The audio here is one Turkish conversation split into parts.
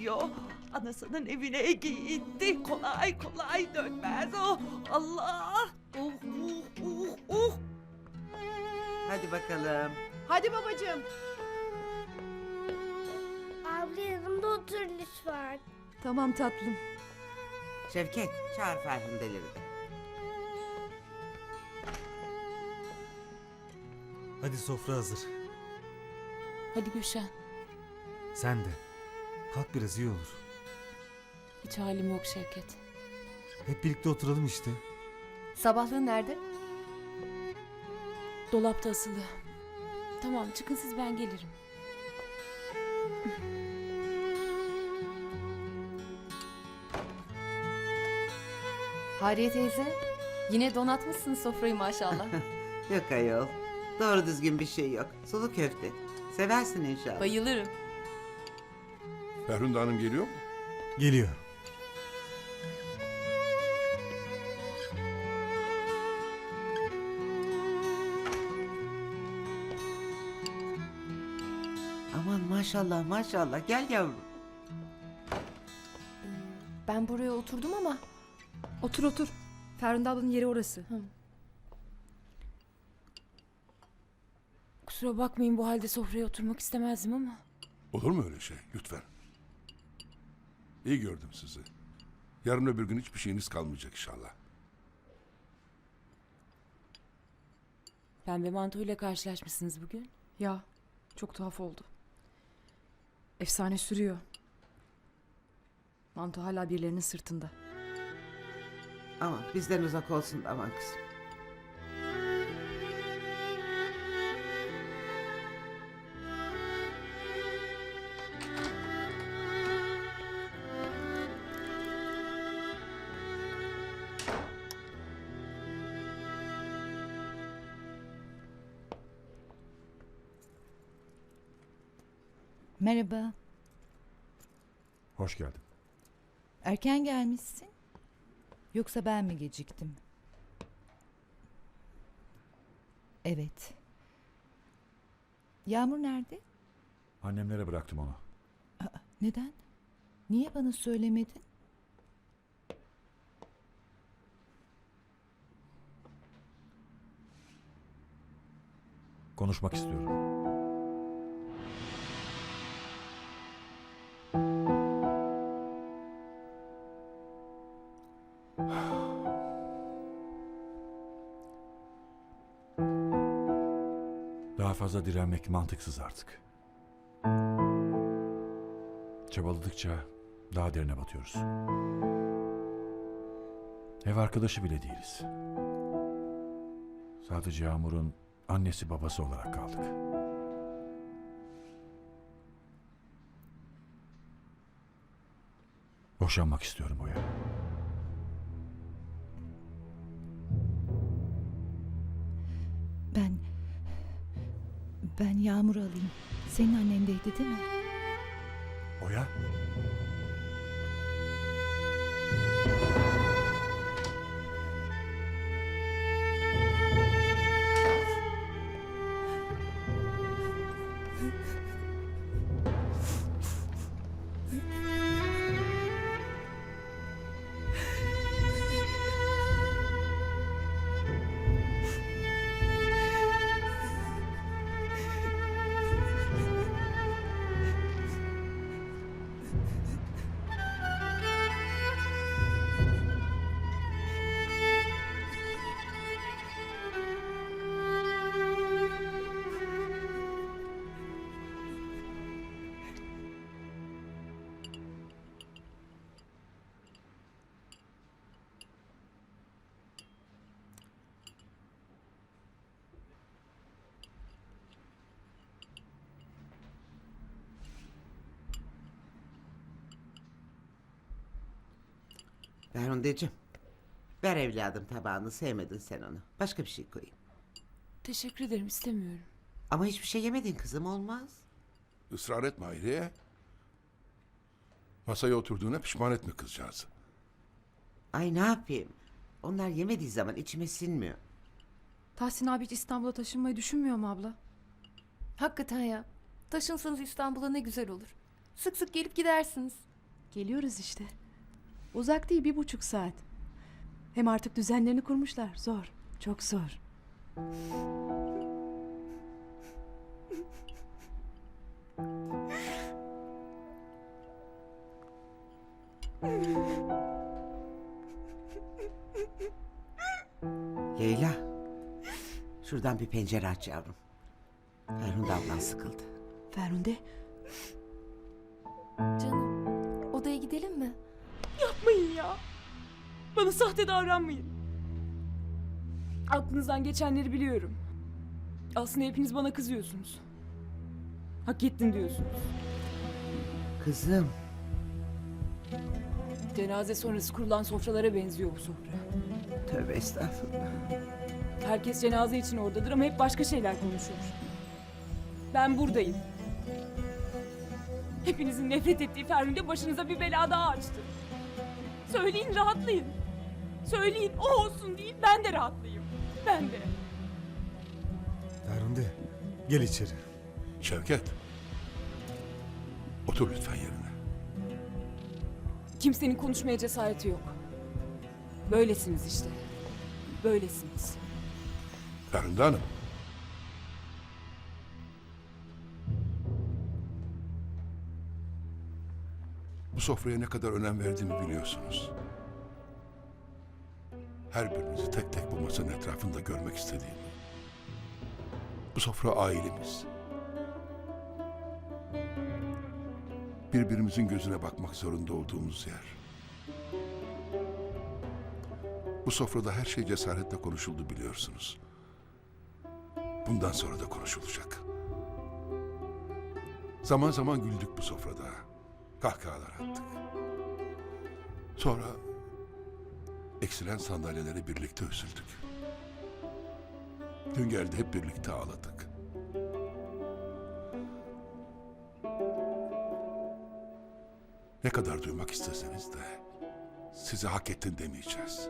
gidiyor. Anasının evine gitti. Kolay kolay dönmez. Oh Allah. Uh uh uh uh. Hadi bakalım. Hadi babacığım. Abla yanımda otur lütfen. Tamam tatlım. Şevket çağır Ferhundeleri de. Hadi sofra hazır. Hadi Gülşen. Sen de. Kalk biraz iyi olur. Hiç halim yok Şevket. Hep birlikte oturalım işte. Sabahlığın nerede? Dolapta asılı. Tamam çıkın siz ben gelirim. Hariye teyze. Yine donatmışsın sofrayı maşallah. Yok ayol. Doğru düzgün bir şey yok. Sulu köfte. Seversin inşallah. Bayılırım. Ferhunde Hanım geliyor mu? Geliyor. Aman maşallah maşallah. Gel yavrum. ben buraya oturdum ama Otur otur. Ferhunde ablanın yeri orası. Kusura bakmayın bu halde sofraya oturmak istemezdim ama. Olur mu öyle şey? Lütfen. İyi gördüm sizi. Yarın öbür gün hiçbir şeyiniz kalmayacak inşallah. Pembe mantuyla karşılaşmışsınız bugün. Ya çok tuhaf oldu. Efsane sürüyor. Manto hala birilerinin sırtında. Aman bizden uzak olsun aman kızım. Merhaba. Hoş geldin. Erken gelmişsin. Yoksa ben mi geciktim? Evet. Yağmur nerede? Annemlere bıraktım onu. Neden? Niye bana söylemedin? Konuşmak istiyorum. Fazla direnmek mantıksız artık. Çabaladıkça daha derine batıyoruz. Ev arkadaşı bile değiliz. Sadece Yağmur'un annesi babası olarak kaldık. Boşanmak istiyorum Oya. Ben Yağmur'u alayım. Senin annendeydi değil mi? Oya? Ferhundeciğim. Ver evladım tabağını sevmedin sen onu. Başka bir şey koyayım. Teşekkür ederim istemiyorum. Ama hiçbir şey yemedin kızım olmaz. Israr etme Hayriye. Masaya oturduğuna pişman etme kızcağızı. Ay ne yapayım? Onlar yemediği zaman içime sinmiyor. Tahsin abi hiç İstanbul'a taşınmayı düşünmüyor mu abla? hakikaten ya. Taşınsanız İstanbul'a ne güzel olur. Sık sık gelip gidersiniz. Geliyoruz işte. Uzak değil bir buçuk saat. Hem artık düzenlerini kurmuşlar. Zor. Çok zor. Leyla. Şuradan bir pencere aç yavrum. Ferhunde ablan sıkıldı. Ferhunde. Canım odaya gidelim mi? Yapmayın ya. Bana sahte davranmayın. Aklınızdan geçenleri biliyorum. Aslında hepiniz bana kızıyorsunuz. Hak ettin diyorsunuz. Kızım. Cenaze sonrası kurulan sofralara benziyor bu sofra. Tövbe estağfurullah. Herkes cenaze için oradadır ama hep başka şeyler konuşuyor. Ben buradayım. Hepinizin nefret ettiği Ferhunde başınıza bir bela daha açtı. Söyleyin rahatlayın. Söyleyin o olsun deyin ben de rahatlayayım. Ben de. Ferhunde gel içeri. Şevket. Otur lütfen yerine. Kimsenin konuşmaya cesareti yok. Böylesiniz işte. Böylesiniz. Ferhunde Hanım. Bu sofraya ne kadar önem verdiğimi biliyorsunuz. Her birinizi tek tek bu masanın etrafında görmek istediğimi. Bu sofra ailemiz. Birbirimizin gözüne bakmak zorunda olduğumuz yer. Bu sofrada her şey cesaretle konuşuldu biliyorsunuz. Bundan sonra da konuşulacak. Zaman zaman güldük bu sofrada. Kahkahalar attık. Sonra eksilen sandalyeleri birlikte üzüldük. Gün geldi hep birlikte ağladık. Ne kadar duymak isteseniz de size hak ettin demeyeceğiz.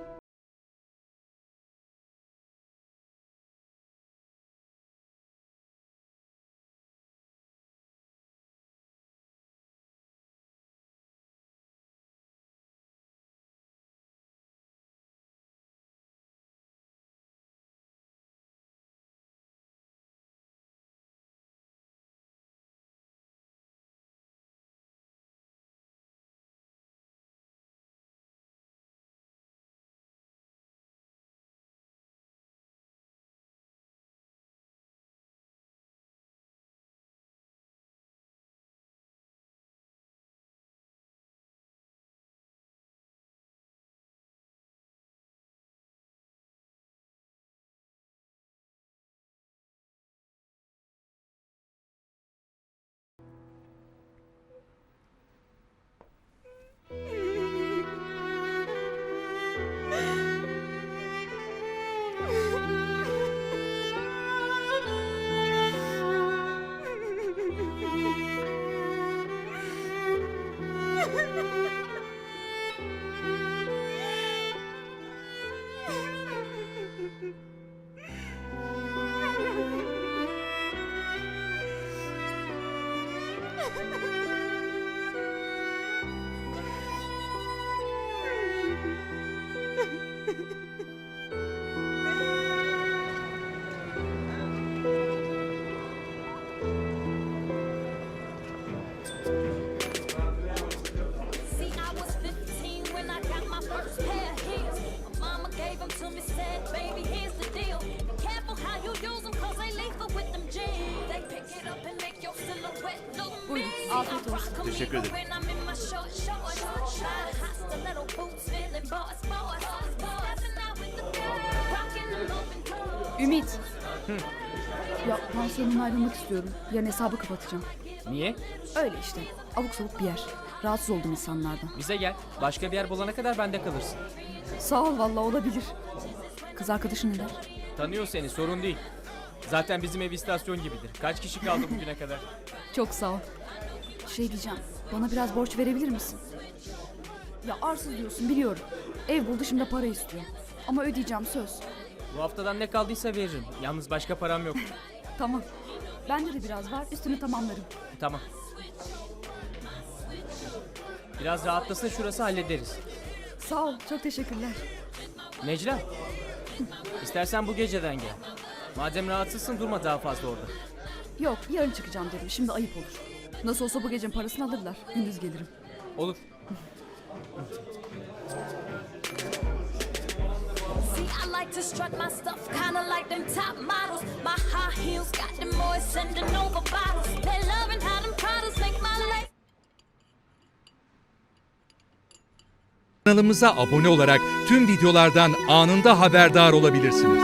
Rocking them open toes. Ümit. Ya pansiyondan ayrılmak istiyorum. Yarın hesabı kapatacağım. Niye? Öyle işte. Abuk sabuk bir yer. Rahatsız oldum insanlardan. Bize gel. Başka bir yer bulana kadar bende kalırsın. Sağ ol valla olabilir. Kız arkadaşın ne der? Tanıyor seni sorun değil. Zaten bizim ev istasyon gibidir. Kaç kişi kaldı bugüne kadar? Çok sağ ol. Şey diyeceğim. Bana biraz borç verebilir misin? Ya arsız diyorsun biliyorum. Ev buldu şimdi para istiyor. Ama ödeyeceğim söz. Bu haftadan ne kaldıysa veririm. Yalnız başka param yok. Tamam. Bende de biraz var. Üstünü tamamlarım. tamam. Biraz rahatlasın şurası hallederiz. Sağ ol. Çok teşekkürler. Necla. İstersen bu geceden gel. Madem rahatsızsın durma daha fazla orada. Yok yarın çıkacağım dedim. Şimdi ayıp olur. Nasıl olsa bu gecenin parasını alırlar. Gündüz gelirim. Olur. To strut my stuff, kinda like them top models. My high heels got them boys sending over bottles. They loving how them products make my life. Kanalımıza abone olarak tüm videolardan anında haberdar olabilirsiniz.